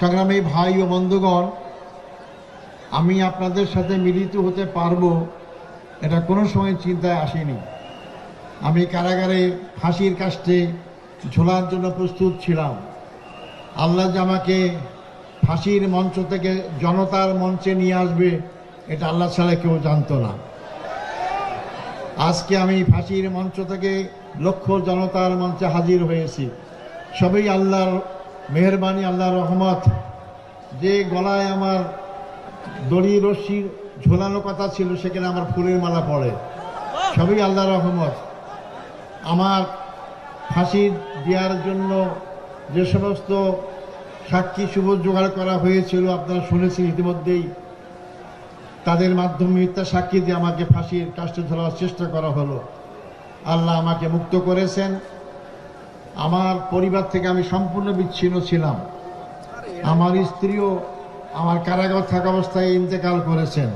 সংগ্রামী ভাই ও বন্ধুগণ, আমি আপনাদের সাথে মিলিত হতে পারব এটা কোনো সময় চিন্তায় আসেনি। আমি কারাগারে ফাঁসির কাস্টে ঝোলার জন্য প্রস্তুত ছিলাম। আল্লাহ যে আমাকে ফাঁসির মঞ্চ থেকে জনতার মঞ্চে নিয়ে আসবে, এটা আল্লাহ ছাড়া কেউ জানতো না। আজকে আমি ফাঁসির মঞ্চ থেকে লক্ষ জনতার মঞ্চে হাজির হয়েছি। সবই আল্লাহর মেহরবানি, আল্লাহর রহমত। যে গলায় আমার দড়ি রশ্মি ঝোলানো কথা ছিল, সেখানে আমার ফুলের মালা পড়ে। সবই আল্লাহর রহমত। আমার ফাঁসি দেওয়ার জন্য যে সমস্ত সাক্ষী শুভ জোগাড় করা হয়েছিল, আপনারা শুনেছেন ইতিমধ্যেই। তাদের মাধ্যমে মিথ্যা সাক্ষী দিয়ে আমাকে ফাঁসির কাষ্টে ধরার চেষ্টা করা হলো। আল্লাহ আমাকে মুক্ত করেছেন। আমার পরিবার থেকে আমি সম্পূর্ণ বিচ্ছিন্ন ছিলাম। আমার স্ত্রীও আমার কারাগার থাকা অবস্থায় ইন্তেকাল করেছেন।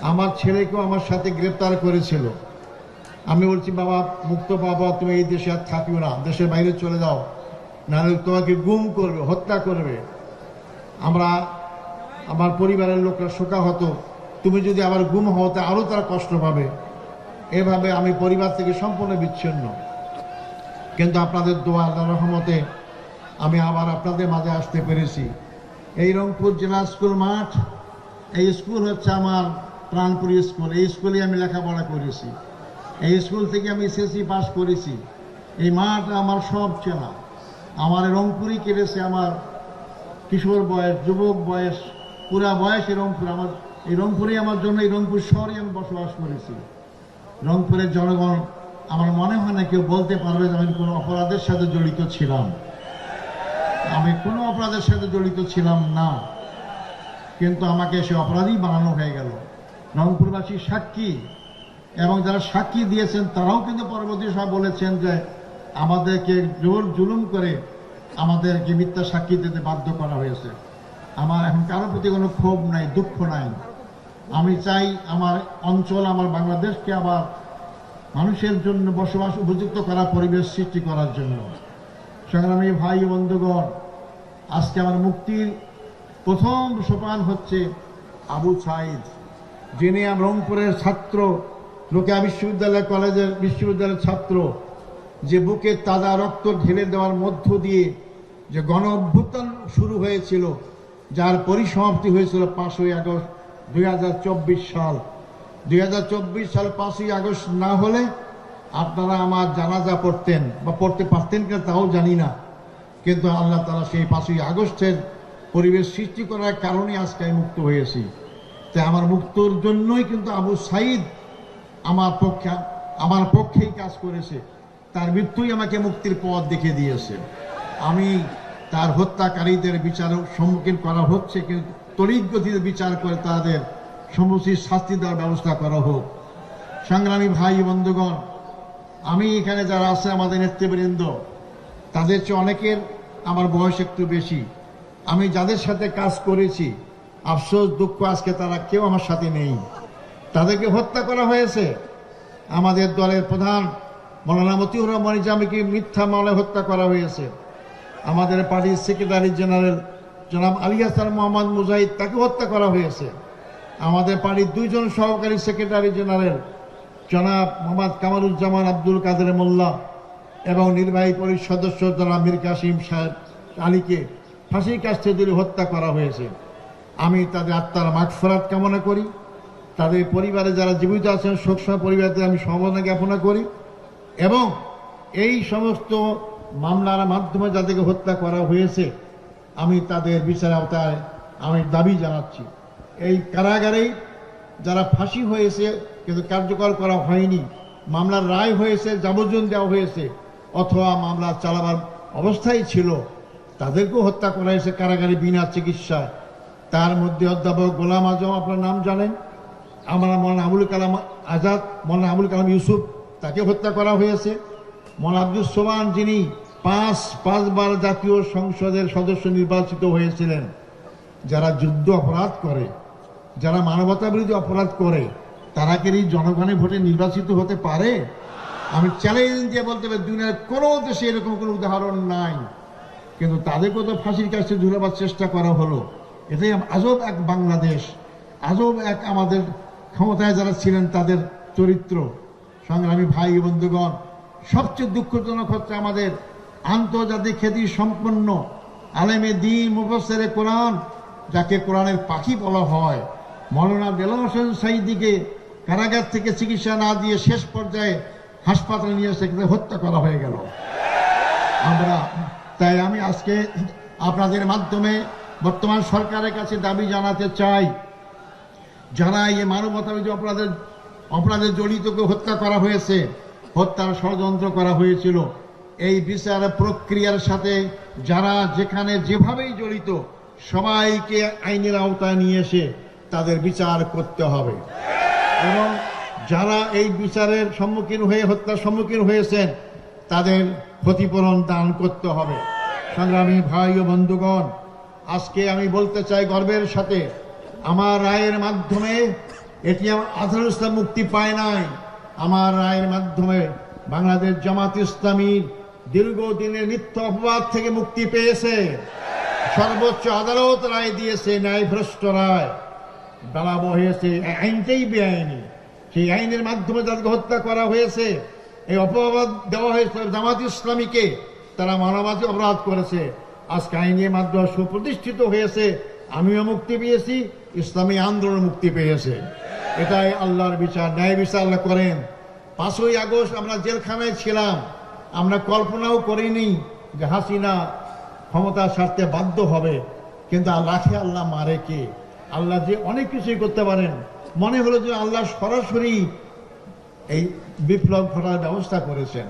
আমার ছেলেকেও আমার সাথে গ্রেপ্তার করেছিল। আমি বলছি, বাবা, মুক্ত বাবা, তুমি এই দেশে আর থাকিও না। দেশের বাইরে চলে যাও। নাহলে তোমাকে গুম করবে, হত্যা করবে। আমরা, আমার পরিবারের লোকরা শোকা হতো তুমি যদি আবার গুম হও, তা আরও তারা কষ্ট পাবে। এভাবে আমি পরিবার থেকে সম্পূর্ণ বিচ্ছিন্ন। কিন্তু আপনাদের দোয়া আল্লাহ রহমতে আমি আবার আপনাদের মাঝে আসতে পেরেছি। এই রংপুর জেলা স্কুল মাঠ, এই স্কুল হচ্ছে আমার প্রাণপুরি স্কুল। এই স্কুলে আমি লেখাপড়া করেছি। এই স্কুল থেকে আমি এসএসসি পাস করেছি। এই মাঠ আমার সব চেনা। আমার রংপুরই কেটেছে আমার কিশোর বয়স, যুবক বয়স, পুরা বয়স এই রংপুর আমার এই রংপুরে আমার জন্য এই রংপুর শহরে আমি বসবাস করেছি। রংপুরের জনগণ আমার মনে হয় না কেউ বলতে পারবে যে আমি কোনো অপরাধের সাথে জড়িত ছিলাম। আমি কোনো অপরাধের সাথে জড়িত ছিলাম না। কিন্তু আমাকে সে অপরাধী বানানো হয়ে গেল। রংপুরবাসী সাক্ষী। এবং যারা সাক্ষী দিয়েছেন, তারাও কিন্তু পরবর্তী সময় বলেছেন যে আমাদেরকে জোর জুলুম করে আমাদেরকে মিথ্যা সাক্ষী দিতে বাধ্য করা হয়েছে। আমার এখন কারও প্রতি কোনো ক্ষোভ নাই, দুঃখ নাই। আমি চাই আমার অঞ্চল, আমার বাংলাদেশকে আবার মানুষের জন্য বসবাস উপযুক্ত করা, পরিবেশ সৃষ্টি করার জন্য। সংগ্রামী ভাই বন্ধুগণ, আজকে আমার মুক্তির প্রথম সোপান হচ্ছে আবু সাইদ, যিনি রংপুরের ছাত্র লোকেয়া বিশ্ববিদ্যালয়, কলেজের বিশ্ববিদ্যালয়ের ছাত্র, যে বুকে তাজা রক্ত ঢেলে দেওয়ার মধ্য দিয়ে যে গণ অভ্যুত্থান শুরু হয়েছিল, যার পরিসমাপ্তি হয়েছিল পাঁচই আগস্ট দু হাজার চব্বিশ সাল। দুই হাজার চব্বিশ সাল পাঁচই আগস্ট না হলে আপনারা আমার জানাজা পড়তেন বা পড়তে পারতেন কিনা তাও জানি না। কিন্তু আল্লাহ তালা সেই পাঁচই আগস্টের পরিবেশ সৃষ্টি করার কারণে আজকে আমি মুক্ত হয়েছি। তাই আমার মুক্তর জন্যই কিন্তু আবু সাইদ আমার পক্ষে, আমার পক্ষেই কাজ করেছে। তার মৃত্যুই আমাকে মুক্তির পথ দেখে দিয়েছে। আমি তার হত্যাকারীদের বিচার সম্মুখীন করা হচ্ছে, কিন্তু তড়িৎ গতিতে বিচার করে তাদের সমুচিত শাস্তি দেওয়ার ব্যবস্থা করা হোক। সংগ্রামী ভাই বন্ধুগণ, আমি এখানে যারা আছে আমাদের নেতৃবৃন্দ, তাদের চেয়ে অনেকের আমার বয়স একটু বেশি। আমি যাদের সাথে কাজ করেছি, আফসোস, দুঃখ আজকে তারা কেউ আমার সাথে নেই। তাদেরকে হত্যা করা হয়েছে। আমাদের দলের প্রধান মৌলানা মতিউর রহমান ইজামিকে মিথ্যা মামলায় হত্যা করা হয়েছে। আমাদের পার্টির সেক্রেটারি জেনারেল জনাব আলী হাসান মোহাম্মদ মুজাহিদ তাকে হত্যা করা হয়েছে। আমাদের পার্টির দুইজন সহকারী সেক্রেটারি জেনারেল, জনাব মোহাম্মদ কামারুজ্জামান আব্দুল কাদের মোল্লা এবং নির্বাহী পরিষদ সদস্য জনাব মীর কাসিম সাহেব আলীকে ফাঁসির কাছে ধরে হত্যা করা হয়েছে। আমি তাদের আত্মার মাগফরাত কামনা করি। তাদের পরিবারে যারা জীবিত আছেন শোকসময় পরিবারদের আমি সমবেদনা জ্ঞাপনা করি এবং এই সমস্ত মামলার মাধ্যমে যাদেরকে হত্যা করা হয়েছে, আমি তাদের বিচার আওতায় আমি দাবি জানাচ্ছি। এই কারাগারেই যারা ফাঁসি হয়েছে, কিন্তু কার্যকর করা হয়নি, মামলার রায় হয়েছে যাবজ্জন দেওয়া হয়েছে, অথবা মামলা চালাবার অবস্থায় ছিল, তাদেরকেও হত্যা করা হয়েছে কারাগারে বিনা চিকিৎসায়। তার মধ্যে অধ্যাপক গোলাম আজম, আপনার নাম জানেন? আমরা মৌলানা আবুল কালাম আজাদ, মৌলানা আবুল কালাম ইউসুফ তাকে হত্যা করা হয়েছে। মৌলানা আব্দুল সোমান, যিনি পাঁচ, পাঁচবার জাতীয় সংসদের সদস্য নির্বাচিত হয়েছিলেন, যারা যুদ্ধ অপরাধ করে। যারা মানবতা বিরোধী অপরাধ করে, তারা কি জনগণের ভোটে নির্বাচিত হতে পারে? আমি চ্যালেঞ্জ দিয়ে বলতে পারি দুনিয়ার কোনো দেশে এরকম কোনো উদাহরণ নাই। কিন্তু তাদেরকেও তো ফাঁসির কাছে ঝুলাবার চেষ্টা করা হলো? এটাই আজব এক বাংলাদেশ, আজব এক আমাদের ক্ষমতায় যারা ছিলেন তাদের চরিত্র। সংগ্রামী ভাই বন্ধুগণ, সবচেয়ে দুঃখজনক হচ্ছে আমাদের আন্তর্জাতিক খ্যাতি সম্পন্ন আলেমে দিন মুফসেরে কোরআন, যাকে কোরআনের পাখি বলা হয়। মৌলানা দেলাম হোসেন সাইদিকে কারাগার থেকে চিকিৎসা না দিয়ে শেষ পর্যায়ে হাসপাতালে নিয়ে সেখানে হত্যা করা হয়ে গেল। আমরা, তাই আমি আজকে আপনাদের মাধ্যমে বর্তমান সরকারের কাছে দাবি জানাতে চাই যারা এই মানবতাবিধি অপরাধের অপরাধে জড়িতকে হত্যা করা হয়েছে, হত্যার ষড়যন্ত্র করা হয়েছিল। এই বিচার প্রক্রিয়ার সাথে যারা যেখানে যেভাবেই জড়িত, সবাইকে আইনের আওতায় নিয়ে এসে তাদের বিচার করতে হবে। এবং যারা এই বিচারের সম্মুখীন হয়ে, হত্যার সম্মুখীন হয়েছেন, তাদের ক্ষতিপূরণ দান করতে হবে। সংগ্রামী ভাই ও বন্ধুগণ, আজকে আমি বলতে চাই গর্বের সাথে, আমার রায়ের মাধ্যমে এটি আজহারুল ইসলাম মুক্তি পায় নাই। আমার রায়ের মাধ্যমে বাংলাদেশ জামাত ইসলামী দীর্ঘদিনের নিত্য অপবাদ থেকে মুক্তি পেয়েছে। সর্বোচ্চ আদালত রায় দিয়েছে, ন্যায়ভ্রষ্ট রায়। দাঁড়াবো হয়েছে আইনটাই বেআইনি। সেই আইনের মাধ্যমে তাদেরকে হত্যা করা হয়েছে, এই অপবাদ দেওয়া হয়েছে জামাত ইসলামীকে, তারা মানবাধি অপরাধ করেছে। আজকে আইনের মাধ্যমে সুপ্রতিষ্ঠিত হয়েছে, আমিও মুক্তি পেয়েছি, ইসলামী আন্দোলন মুক্তি পেয়েছে। এটাই আল্লাহর বিচার, ন্যায় বিচার আল্লাহ করেন। পাঁচই আগস্ট আমরা জেলখানায় ছিলাম, আমরা কল্পনাও করিনি যে হাসিনা ক্ষমতা সারতে বাধ্য হবে, কিন্তু লাঠি আল্লাহ মারে কে? আল্লাহ যে অনেক কিছুই করতে পারেন। মনে হলো যে আল্লাহ সরাসরি এই বিপ্লব ঘটার ব্যবস্থা করেছেন।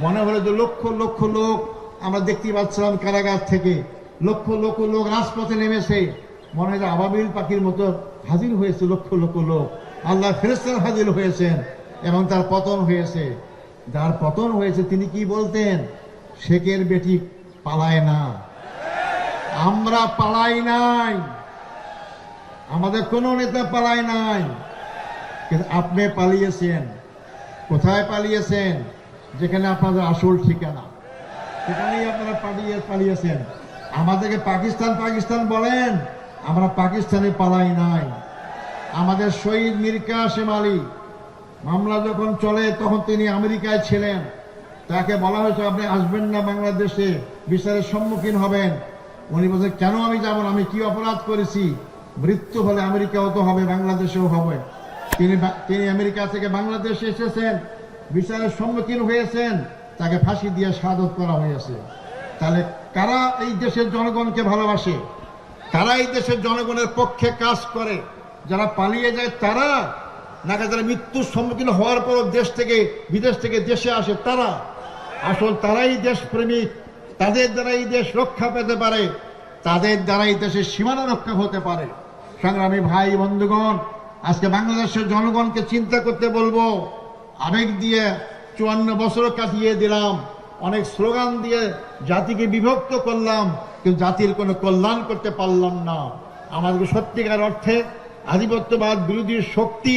মনে হলো যে লক্ষ লক্ষ লোক, আমরা দেখতে পাচ্ছিলাম কারাগার থেকে, লক্ষ লক্ষ লোক রাজপথে নেমেছে। মনে হয় আবাবিল পাখির মতো হাজির হয়েছে লক্ষ লক্ষ লোক। আল্লাহ ফেরেস্তার হাজির হয়েছেন এবং তার পতন হয়েছে। যার পতন হয়েছে তিনি কি বলতেন? শেখের বেটি পালায় না। আমরা পালাই নাই। আমাদের কোনো নেতা পালায় নাই। কিন্তু আপনি পালিয়েছেন। কোথায় পালিয়েছেন? যেখানে আপনাদের আসল ঠিকানা। সেখানেই আপনারা পালিয়ে পালিয়েছেন। আমাদেরকে পাকিস্তান পাকিস্তান বলেন, আমরা পাকিস্তানে পালাই নাই। আমাদের শহীদ মীর কাসেম আলী, মামলা যখন চলে, তখন তিনি আমেরিকায় ছিলেন। তাকে বলা হয়েছে, আপনি আসবেন না বাংলাদেশে, বিচারের সম্মুখীন হবেন। উনি বলছেন, কেন আমি যাব আমি কি অপরাধ করেছি? মৃত্যু হলে আমেরিকাও তো হবে, বাংলাদেশেও হবে। তিনি তিনি আমেরিকা থেকে বাংলাদেশে এসেছেন, বিচারের সম্মুখীন হয়েছেন, তাকে ফাঁসি দিয়ে সাদত করা হয়েছে। তাহলে কারা এই দেশের জনগণকে ভালোবাসে? কারা এই দেশের জনগণের পক্ষে কাজ করে? যারা পালিয়ে যায় তারা? নাকি যারা মৃত্যুর সম্মুখীন হওয়ার পর দেশ থেকে, বিদেশ থেকে দেশে আসে তারা? আসল তারাই দেশপ্রেমিক, তাদের দ্বারা এই দেশ রক্ষা পেতে পারে, তাদের দ্বারা এই দেশের সীমানা রক্ষা হতে পারে। সংগ্রামী ভাই, বন্ধুগণ, আজকে বাংলাদেশের জনগণকে চিন্তা করতে বলব। আবেগ দিয়ে চুয়ান্ন বছর কাটিয়ে দিলাম। অনেক স্লোগান দিয়ে জাতিকে বিভক্ত করলাম, কিন্তু জাতির কোনো কল্যাণ করতে পারলাম না। আমাদের সত্যিকার অর্থে আধিপত্যবাদ বিরোধী শক্তি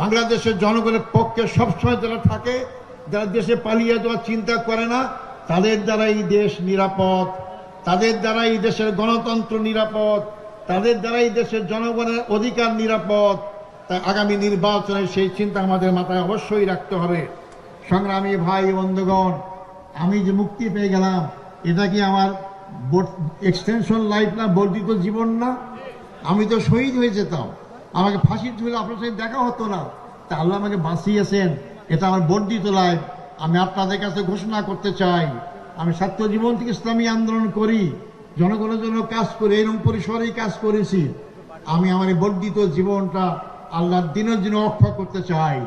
বাংলাদেশের জনগণের পক্ষে সবসময় যারা থাকে, যারা দেশে পালিয়ে যাওয়ার চিন্তা করে না, তাদের দ্বারা এই দেশ নিরাপদ। তাদের দ্বারা এই দেশের গণতন্ত্র নিরাপদ। তাদের দ্বারা এই দেশের জনগণের অধিকার নিরাপদ। তাই আগামী নির্বাচনে সেই চিন্তা আমাদের মাথায় অবশ্যই রাখতে হবে। সংগ্রামী ভাই, বন্ধুগণ, আমি যে মুক্তি পেয়ে গেলাম, এটা কি আমার এক্সটেনশন লাইফ না বর্ধিত জীবন না? আমি তো শহীদ হয়ে যেতাম। আমাকে ফাঁসি ঝুলে আপনার সাথে দেখা হতো না। তা আল্লাহ আমাকে বাঁচিয়েছেন। এটা আমার বর্ধিত লাইফ। আমি আপনাদের কাছে ঘোষণা করতে চাই। আমি ছাত্র জীবন থেকে ইসলামী আন্দোলন করি। জনগণের জন্য কাজ করি এরকম পরিসরেই কাজ করেছি। আমি আমার বর্ধিত জীবনটা আল্লাহর দিনের জন্য অক্ষয় করতে চাই।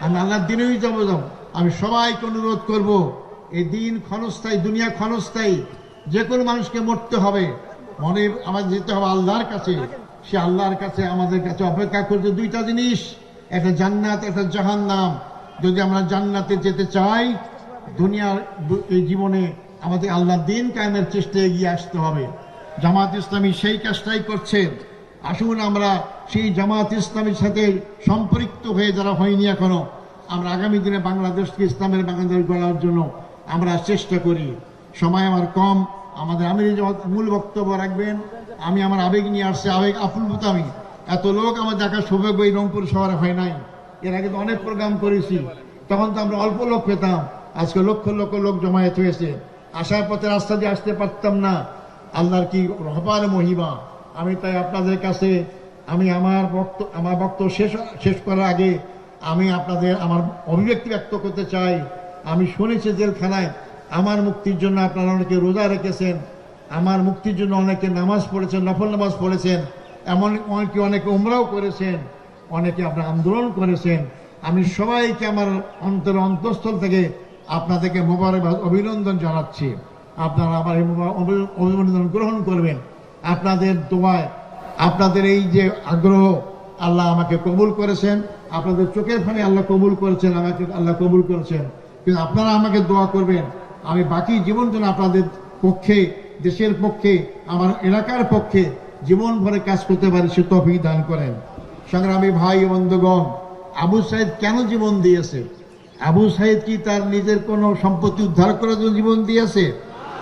আমি আল্লাহর দিনেই যাব যাব। আমি সবাইকে অনুরোধ করব, এই দিন ক্ষণস্থায়ী, দুনিয়া ক্ষণস্থায়ী, যে কোনো মানুষকে মরতে হবে। মনে আমাদের যেতে হবে আল্লাহর কাছে। সে আল্লাহর কাছে, আমাদের কাছে অপেক্ষা করছে দুইটা জিনিস। একটা জান্নাত, একটা জাহান্নাম। যদি আমরা জান্নাতে যেতে চাই, দুনিয়ার এই জীবনে আমাদের আল্লাহর দিন কায়েমের চেষ্টায় এগিয়ে আসতে হবে। জামাত ইসলামী সেই কাজটাই করছে। আসুন আমরা সেই জামাত ইসলামের সাথে সম্পৃক্ত হয়ে যারা হয়নি এখনও, আমরা আগামী দিনে বাংলাদেশকে ইসলামের বাংলাদেশ গড়ার জন্য আমরা চেষ্টা করি। সময় আমার কম, আমাদের আমি মূল বক্তব্য রাখবেন, আমি আমার আবেগ নিয়ে আসছি, আবেগ আপ্লুত আমি। এত লোক আমার দেখার সৌভাগ্য এই রংপুর শহরে হয় নাই। এর আগে তো অনেক প্রোগ্রাম করেছি। তখন তো আমরা অল্প লোক পেতাম, আজকে লক্ষ লক্ষ লোক জমায়েত হয়েছে। আসার পথে রাস্তা দিয়ে আসতে পারতাম না। আল্লাহর কি রহবার মহিমা। আমি তাই আপনাদের কাছে, আমি আমার বক্ত, আমার বক্তব্য শেষ শেষ করার আগে আমি আপনাদের আমার অভিব্যক্তি ব্যক্ত করতে চাই। আমি শুনেছি জেলখানায়, আমার মুক্তির জন্য আপনারা অনেকে রোজা রেখেছেন, আমার মুক্তির জন্য অনেকে নামাজ পড়েছেন, নফল নামাজ পড়েছেন, এমন অনেকে অনেকে উমরাও করেছেন, অনেকে আপনার আন্দোলন করেছেন। আমি সবাইকে আমার অন্তর অন্তঃস্থল থেকে আপনাদেরকে মোবারকবাদ, অভিনন্দন জানাচ্ছি। আপনারা আমার এই অভিনন্দন গ্রহণ করবেন। আপনাদের দোয়ায়, আপনাদের এই যে আগ্রহ, আল্লাহ আমাকে কবুল করেছেন। আপনাদের চোখের ফানে আল্লাহ কবুল করেছেন, আমাকে আল্লাহ কবুল করেছেন। কিন্তু আপনারা আমাকে দোয়া করবেন, আমি বাকি জীবন যেন আপনাদের পক্ষে, দেশের পক্ষে, আমার এলাকার পক্ষে জীবন ভরে কাজ করতে পারি, সে তফিক দান করেন। সংগ্রামী ভাই বন্ধুগণ, আবু সাইদ কেন জীবন দিয়েছে? আবু সাইদ কি তার নিজের কোনো সম্পত্তি উদ্ধার করার জন্য জীবন দিয়েছে?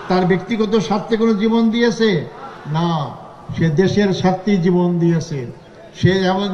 তার ব্যক্তিগত স্বার্থে কোনো জীবন দিয়েছে? না, সে দেশের স্বার্থে জীবন দিয়েছে। সে এমন